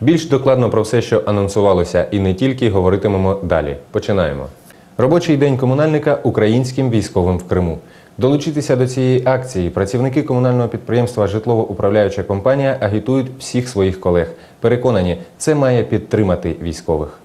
Більш докладно про все, що анонсувалося, і не тільки говоритимемо далі. Починаємо. Робочий день комунальника українським військовим в Криму. Долучитися до цієї акції працівники комунального підприємства Житлово-управляюча компанія агітують всіх своїх колег. Переконані, це має підтримати військових.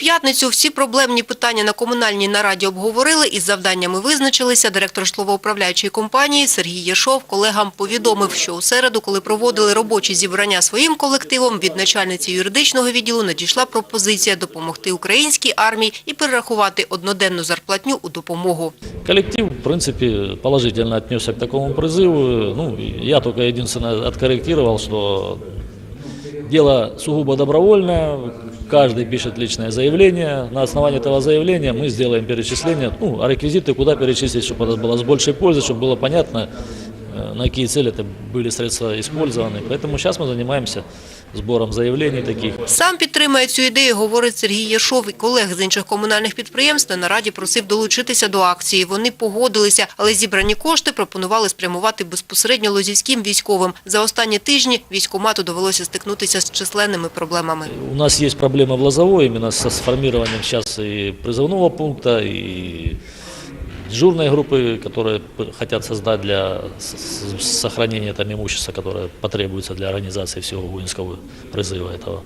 П'ятницю всі проблемні питання на комунальній нараді обговорили і з завданнями визначилися, директор житлово-управляючої компанії Сергій Єшов колегам повідомив, що у середу, коли проводили робочі зібрання своїм колективом, від начальниці юридичного відділу надійшла пропозиція допомогти українській армії і перерахувати одноденну зарплатню у допомогу. Коллектив, в принципе, положительно отнесся к такому призыву. Ну, я только единственное откорректировал, что дело сугубо добровольное. Каждый пишет личное заявление. На основании этого заявления мы сделаем перечисление, ну, а реквизиты куда перечислить, чтобы это было с большей пользой, чтобы было понятно, э, на какие цели это были средства использованы. Поэтому сейчас мы занимаемся сбором заявлений таких. Сам підтримує цю ідею, говорить Сергій Єшов. І колег з інших комунальних підприємств на нараді просив долучитися до акції. Вони погодилися, але зібрані кошти пропонували спрямувати безпосередньо лозівським військовим. За останні тижні військомату довелося стикнутися з численними проблемами. У нас есть проблемы в Лозовой именно со сформированием сейчас и призывного пункта, и дежурной группы, которые хотят создать для сохранения там имущества, которое потребуется для организации всего воинского призыва этого.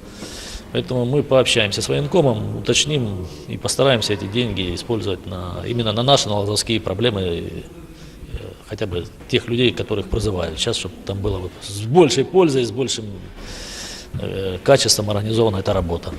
Поэтому мы пообщаемся с военкомом, уточним и постараемся эти деньги использовать на, именно на наши на лозовские проблемы, э, хотя бы тех людей, которых призывают сейчас, чтобы там было бы с большей пользой, с большим э, качеством организована эта работа.